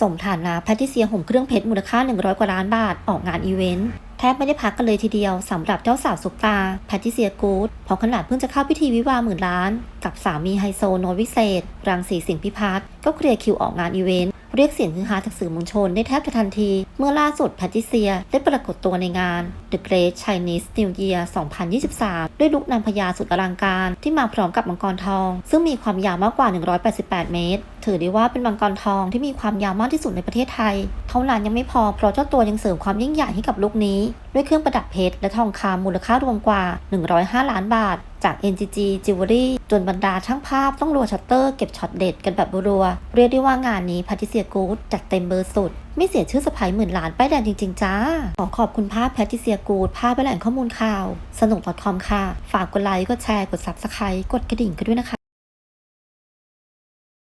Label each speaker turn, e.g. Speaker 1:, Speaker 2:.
Speaker 1: สมฐานะแพทิเซียห่มเครื่องเพชรมูลค่า 100 กว่าล้านบาทออกงานอีเวนต์แทบไม่ได้พักกันเลยทีเดียวสำหรับเจ้าสาวสุปตาแพทิเซียกูดพราะขนาดเพิ่งจะเข้าพิธีวิวาห์หมื่นล้าน กับสามีไฮโซโนวิเศษ รังสีสิงพิพัฒน์ก็เคลียร์คิวออกงานอีเวนต์เรียกเสียงฮือฮาจากสื่อมวลชนได้แทบจะทันที เมื่อล่าสุดแพทิเซียได้ปรากฏตัวในงาน The Great Chinese New Year 2023 ด้วยลุคนางพญาสุดอลังการที่มาพร้อมกับมังกรทอง ซึ่งมีความยาวมากกว่า 188 เมตรถือได้ว่าเป็นมังกรทองที่มีความยาวมากที่สุดในประเทศไทย เท่านั้นยังไม่พอเพราะเจ้าตัวยังเสริมความยิ่งใหญ่ให้กับลุคนี้ ด้วยเครื่องประดับเพชรและทองคำมูลค่ารวมกว่า 105 ล้านบาท จาก NGG Jewelry จนบรรดาช่างภาพต้องรัวชัตเตอร์เก็บช็อตเด็ดกันแบบรัว เรียกได้ว่างานนี้พัทิเซียกูดจัดเต็มเบอร์สุด ไม่เสียชื่อสะพายหมื่นล้านป้ายแดงจริง ๆ จ้า ขอขอบคุณภาพแพทิเซียกูดภาพและแหล่งข้อมูลข่าว สนุก .com ค่ะ ฝากกดไลค์ กดแชร์ กด Subscribe กดกระดิ่งกันด้วยนะคะ